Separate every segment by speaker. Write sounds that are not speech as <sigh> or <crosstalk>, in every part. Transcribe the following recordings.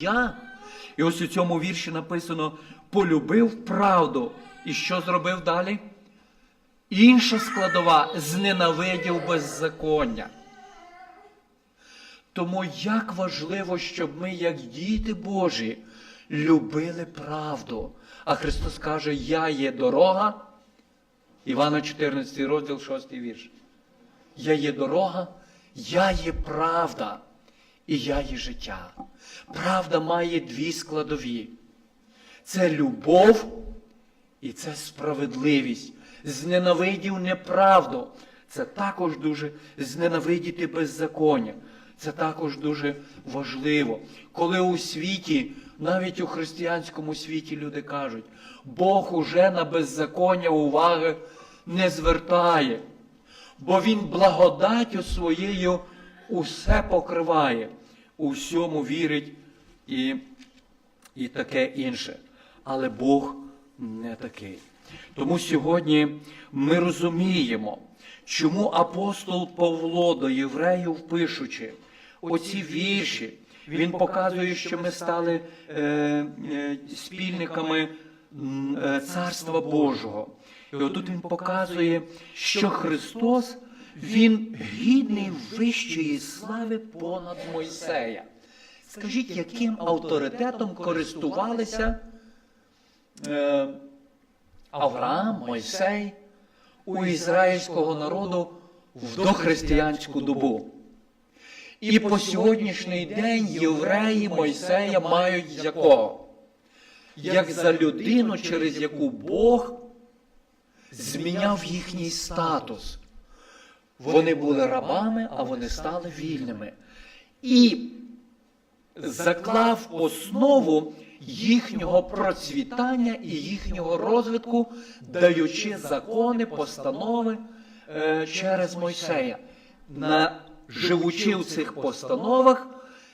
Speaker 1: Я. І ось у цьому вірші написано: полюбив правду. І що зробив далі? Інша складова зненавидів беззаконня. Тому як важливо, щоб ми, як діти Божі, любили правду. А Христос каже: Я є дорога. Івана 14 розділ, 6 вірш. Я є дорога, я є правда, і я є життя. Правда має дві складові: це любов і це справедливість. Зненавидів неправду. Це також дуже зненавидіти беззаконня. Це також дуже важливо. Коли у світі, навіть у християнському світі, люди кажуть, Бог уже на беззаконня уваги не звертає, бо Він благодаттю своєю усе покриває, у всьому вірить і, і таке інше. Але Бог не такий. Тому сьогодні ми розуміємо, чому апостол Павло до євреїв пишучи оці вірші, він показує, що ми стали е, е, спільниками е, Царства Божого. І отут він показує, що Христос, Він гідний вищої слави понад Мойсея. Скажіть, яким авторитетом користувалися е, Авраам, Мойсей у ізраїльського народу в дохристиянську добу? І по сьогоднішній день євреї Мойсея мають якого? Як за людину, через яку Бог зміняв їхній статус. Вони були рабами, а вони стали вільними. І заклав основу їхнього процвітання і їхнього розвитку, даючи закони, постанови е, через Мойсея. На, живучи в цих постановах,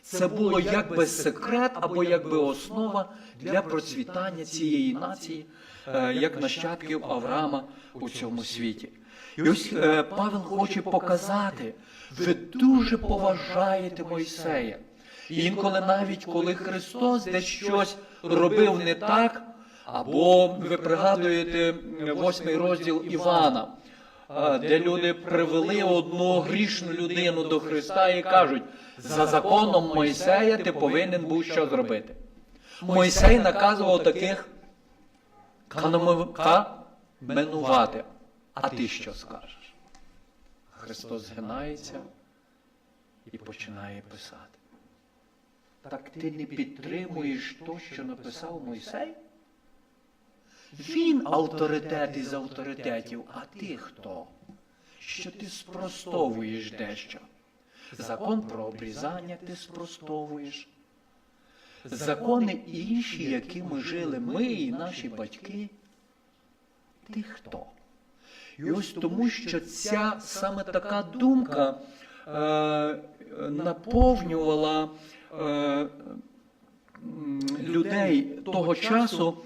Speaker 1: це було якби секрет або якби основа для процвітання цієї нації, е, як нащадків Авраама у цьому світі. І ось е, Павел хоче показати, ви дуже поважаєте Мойсея. І інколи навіть коли Христос десь щось робив не так, або ви пригадуєте восьмий розділ Івана, де люди привели одну грішну людину до Христа і кажуть, за законом Мойсея ти повинен був що зробити. Мойсей наказував таких каменувати. А ти що скажеш? Христос згинається і починає писати. Так ти не підтримуєш то, що написав Мойсей? Він авторитет із авторитетів, а ти хто? Що ти спростовуєш дещо? Закон про обрізання ти спростовуєш. Закони інші, якими жили ми і наші батьки. Ти хто? І ось тому, що ця саме така думка е, наповнювала е, людей того часу,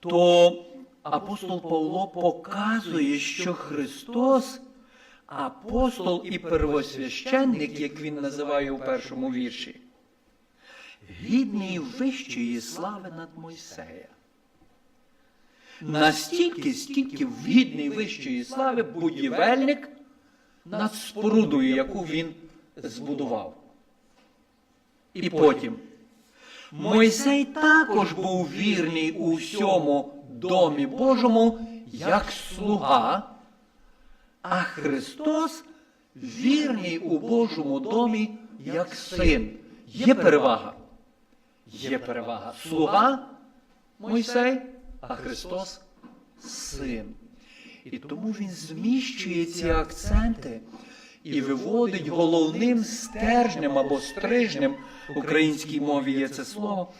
Speaker 1: то апостол Павло показує, що Христос, апостол і первосвященник, як він називає у першому вірші, гідний вищої слави над Мойсея. Настільки, стільки гідний вищої слави будівельник над спорудою, яку він збудував. І потім. Мойсей також був вірний у всьому домі Божому, як слуга, а Христос вірний у Божому домі, як син. Є перевага. Є перевага. Слуга Мойсей, а Христос син. І тому він зміщує ці акценти і виводить головним стержнем або стрижнем в українській мові є це слово,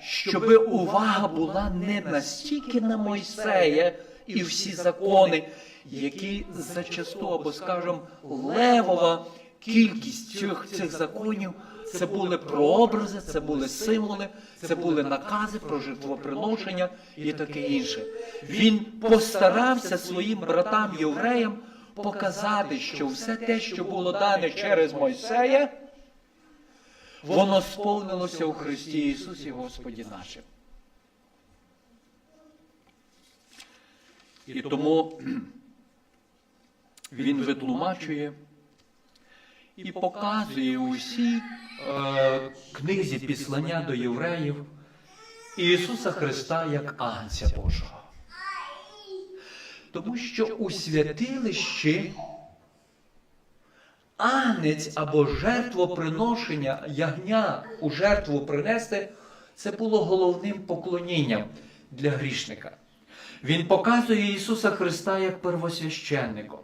Speaker 1: щоб увага була не настільки на Мойсея і всі закони, які зачасту, або, скажімо, левова кількість цих, цих законів. Це були прообрази, це були символи, це були накази про жертвоприношення і таке інше. Він постарався своїм братам євреям показати, що все те, що було дане через Мойсея, воно сповнилося у Христі Ісусі Господі нашим. І тому <clears throat> Він витлумачує і показує у всій е, книзі післання до євреїв Ісуса Христа як Агнця Божого. Тому що у святилищі агнець або жертвоприношення ягня у жертву принести, це було головним поклонінням для грішника. Він показує Ісуса Христа як первосвященником.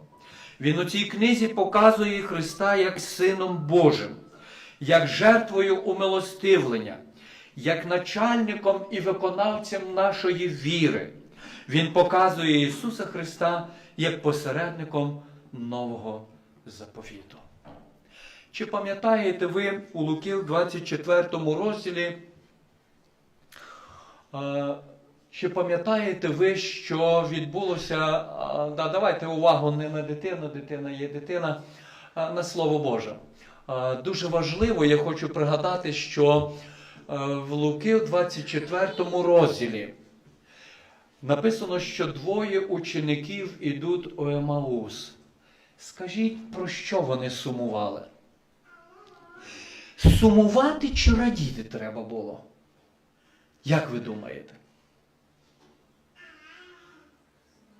Speaker 1: Він у цій книзі показує Христа як Сином Божим, як жертвою умилостивлення, як начальником і виконавцем нашої віри. Він показує Ісуса Христа як посередником нового заповіту. Чи пам'ятаєте ви у Луки в 24 розділі? Чи пам'ятаєте ви, що відбулося? Да, давайте увагу не на дитину, дитина є дитина, а на Слово Боже. Дуже важливо, я хочу пригадати, що е, в Луки в 24 розділі написано, що двоє учеників ідуть у Емаус. Скажіть, про що вони сумували? Сумувати чи радіти треба було? Як ви думаєте?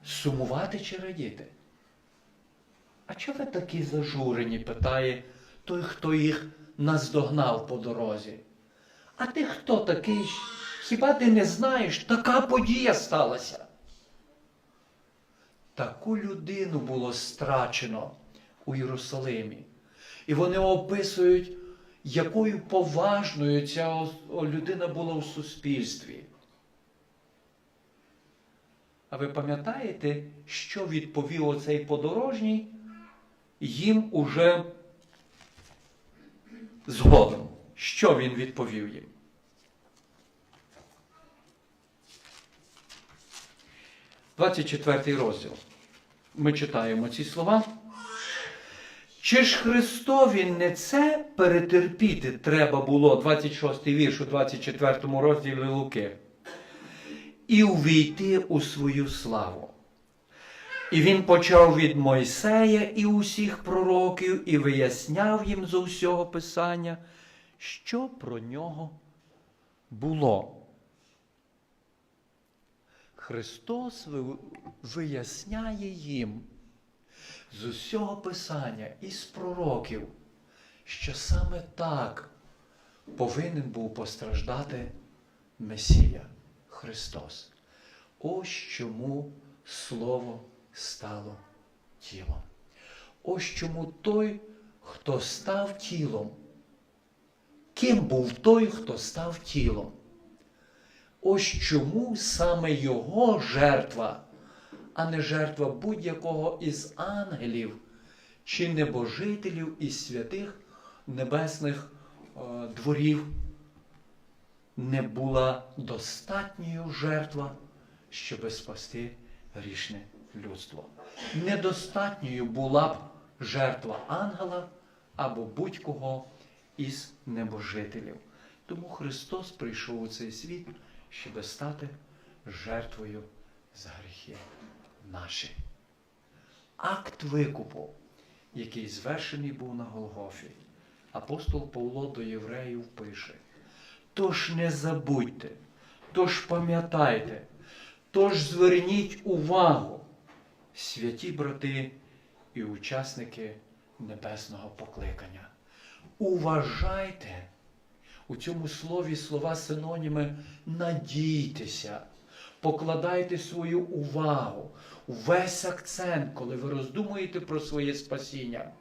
Speaker 1: Сумувати чи радіти? А чого ви такі зажурені? питає той, хто їх наздогнав по дорозі. А ти хто такий? Хіба ти не знаєш? Така подія сталася. Таку людину було страчено у Єрусалимі. І вони описують, якою поважною ця людина була в суспільстві. А ви пам'ятаєте, що відповів оцей подорожній їм уже згодом? Що він відповів їм? Двадцять четвертий розділ. Ми читаємо ці слова. Чи ж Христові не це перетерпіти треба було, 26 вірш у 24 розділі Луки, і увійти у свою славу? І він почав від Мойсея і усіх пророків, і виясняв їм з усього Писання, що про нього було. Христос виясняє їм з усього Писання і з пророків, що саме так повинен був постраждати Месія Христос. Ось чому Слово стало тілом. Ось чому той, хто став тілом, ким був той, хто став тілом. Ось чому саме його жертва, а не жертва будь-якого із ангелів чи небожителів із святих небесних е, дворів, не була достатньою жертва, щоб спасти грішне людство. Недостатньою була б жертва ангела або будь-кого із небожителів. Тому Христос прийшов у цей світ, щоб стати жертвою за гріхи наші. Акт викупу, який звершений був на Голгофі, апостол Павло до євреїв пише: Тож не забудьте, тож пам'ятайте, тож зверніть увагу, святі брати і учасники небесного покликання. Уважайте у цьому слові слова синоніми надійтеся, покладайте свою увагу, весь акцент, коли ви роздумуєте про своє спасіння.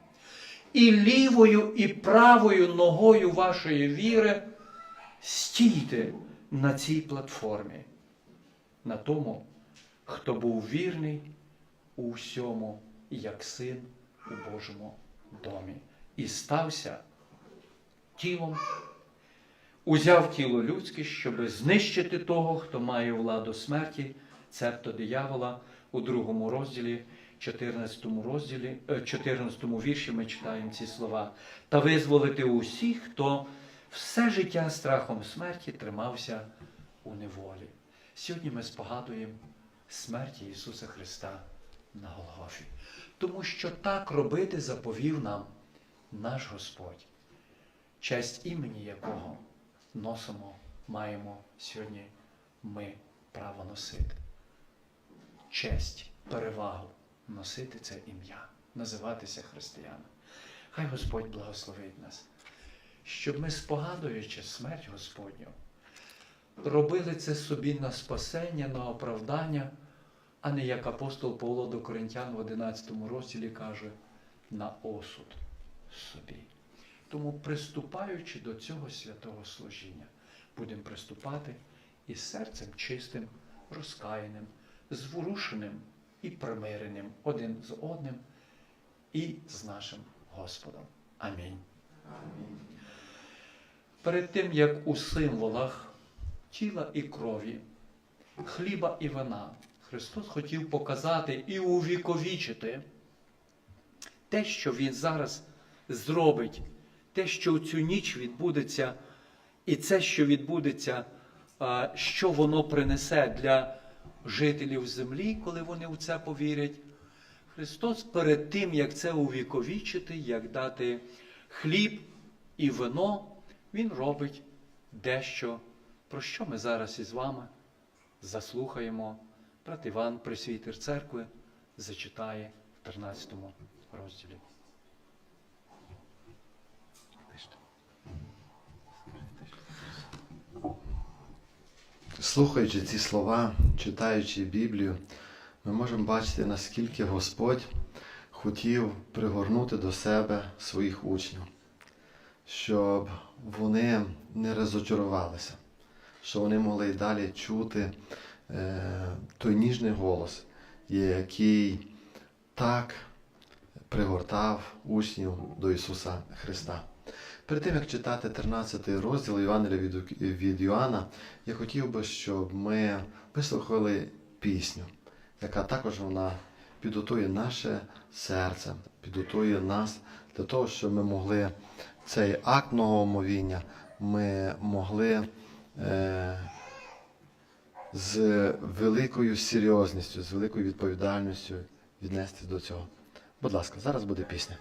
Speaker 1: І лівою, і правою ногою вашої віри стійте на цій платформі, на тому, хто був вірний у всьому, як син у Божому домі, і стався тілом. Узяв тіло людське, щоб знищити того, хто має владу смерті, цебто диявола, у другому розділі, 14 розділі, е, 14 вірші ми читаємо ці слова, та визволити усіх, хто все життя страхом смерті тримався у неволі. Сьогодні ми спогадуємо смерті Ісуса Христа на Голгофі. Тому що так робити заповів нам наш Господь, честь імені якого носимо, маємо сьогодні ми право носити. Честь, перевагу носити це ім'я, називатися християнами. Хай Господь благословить нас, щоб ми, спогадуючи смерть Господню, робили це собі на спасення, на оправдання, а не як апостол Павло до Коринтян в 11 розділі каже, на осуд собі. Тому, приступаючи до цього святого служіння, будемо приступати із серцем чистим, розкаяним, зворушеним і примиреним один з одним і з нашим Господом. Амінь. Перед тим, як у символах тіла і крові, хліба і вина, Христос хотів показати і увіковічити те, що Він зараз зробить, те, що у цю ніч відбудеться, і це, що відбудеться, що воно принесе для жителів землі, коли вони в це повірять. Христос перед тим, як це увіковічити, як дати хліб і вино, Він робить дещо, про що ми зараз із вами заслухаємо. Брат Іван, пресвітер церкви, зачитає в 13 розділі.
Speaker 2: Слухаючи ці слова, читаючи Біблію, ми можемо бачити, наскільки Господь хотів пригорнути до себе своїх учнів, щоб вони не розочарувалися, щоб вони могли й далі чути е, той ніжний голос, який так пригортав учнів до Ісуса Христа. Перед тим, як читати 13 розділ Євангелія від, від Йоанна, я хотів би, щоб ми вислухали пісню, яка також вона підготує наше серце, підготує нас для того, щоб ми могли цей акт нового мовіння, ми могли е, з великою серйозністю, з великою відповідальністю віднести до цього. Будь ласка, зараз буде пісня.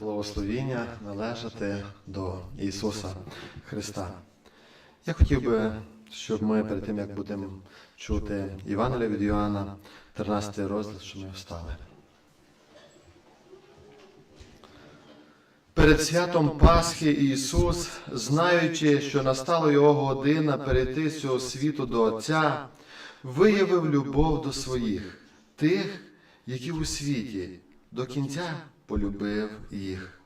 Speaker 2: Благословіння належати до Ісуса Христа. Я хотів би, щоб ми перед тим, як будемо чути Євангелія від Йоанна, 13 розділ, щоб ми встали. Перед святом Пасхи Ісус, знаючи, що настала Його година перейти з цього світу до Отця, виявив любов до своїх, тих, які у світі, до кінця полюбив їх.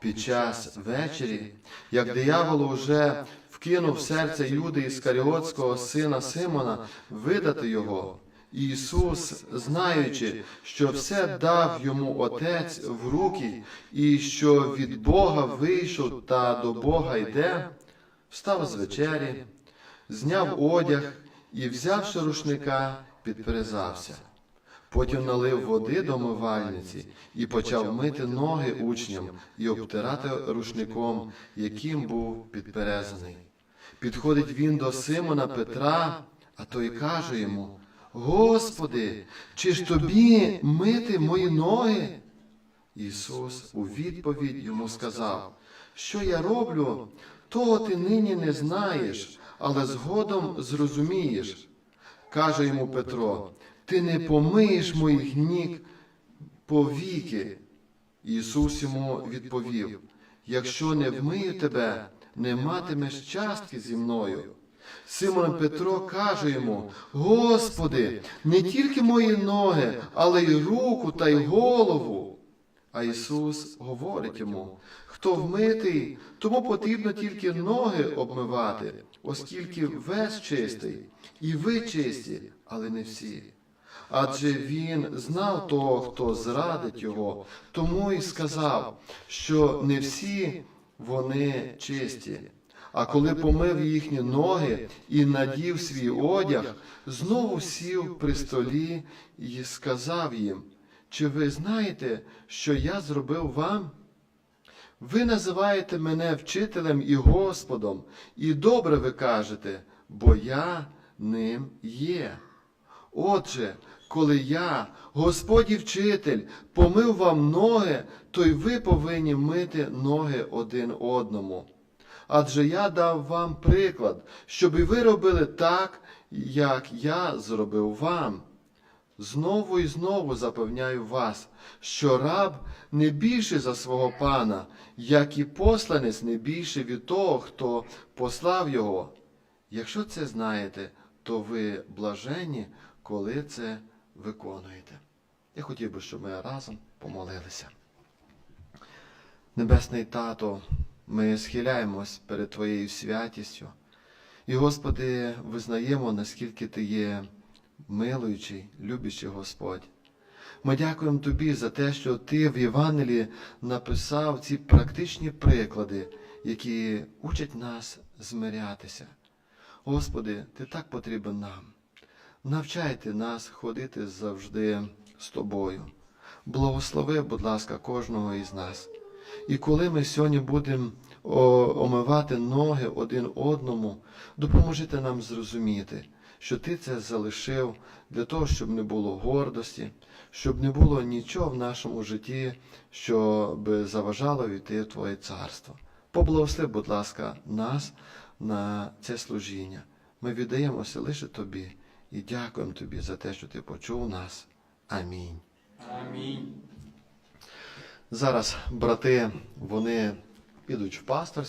Speaker 2: Під час вечері, як диявол уже вкинув серце Юди Іскаріотського сина Симона видати його, Ісус, знаючи, що все дав йому Отець в руки, і що від Бога вийшов та до Бога йде, встав з вечері, зняв одяг і, взявши рушника, підперезався. Потім налив води до мивальниці і почав мити ноги учням і обтирати рушником, яким був підперезаний. Підходить він до Симона Петра, а той каже йому: Господи, чи ж тобі мити мої ноги? Ісус у відповідь йому сказав, що я роблю, того ти нині не знаєш, але згодом зрозумієш. Каже йому Петро, ти не помиєш моїх ніг повіки. Ісус йому відповів: якщо не вмию тебе, не матимеш частки зі мною. Симон Петро каже йому: Господи, не тільки мої ноги, але й руку та й голову. А Ісус говорить йому: хто вмитий, тому потрібно тільки ноги обмивати, оскільки весь чистий, і ви чисті, але не всі. Адже він знав того, хто зрадить його, тому й сказав, що не всі вони чисті. А коли помив їхні ноги і надів свій одяг, знову сів при столі і сказав їм: Чи ви знаєте, що я зробив вам? Ви називаєте мене вчителем і Господом, і добре ви кажете, бо я ним є. Отже, коли я, Господь і вчитель, помив вам ноги, то й ви повинні мити ноги один одному. Адже я дав вам приклад, щоб і ви робили так, як я зробив вам. Знову і знову запевняю вас, що раб не більший за свого пана, як і посланець не більший від того, хто послав його. Якщо це знаєте, то ви блаженні, коли це виконуєте. Я хотів би, щоб ми разом помолилися. Небесний Тато, ми схиляємось перед Твоєю святістю. І, Господи, визнаємо, наскільки Ти є милуючий, любящий Господь. Ми дякуємо Тобі за те, що Ти в Євангелії написав ці практичні приклади, які учать нас змирятися. Господи, Ти так потрібен нам. Навчайте нас ходити завжди з Тобою. Благослови, будь ласка, кожного із нас. І коли ми сьогодні будемо омивати ноги один одному, допоможите нам зрозуміти, що ти це залишив для того, щоб не було гордості, щоб не було нічого в нашому житті, що би заважало війти в Твоє царство. Поблагослови, будь ласка, нас на це служіння. Ми віддаємося лише Тобі і дякуємо Тобі за те, що Ти почув нас. Амінь.
Speaker 1: Амінь.
Speaker 2: Зараз брати вони підуть в пасторську.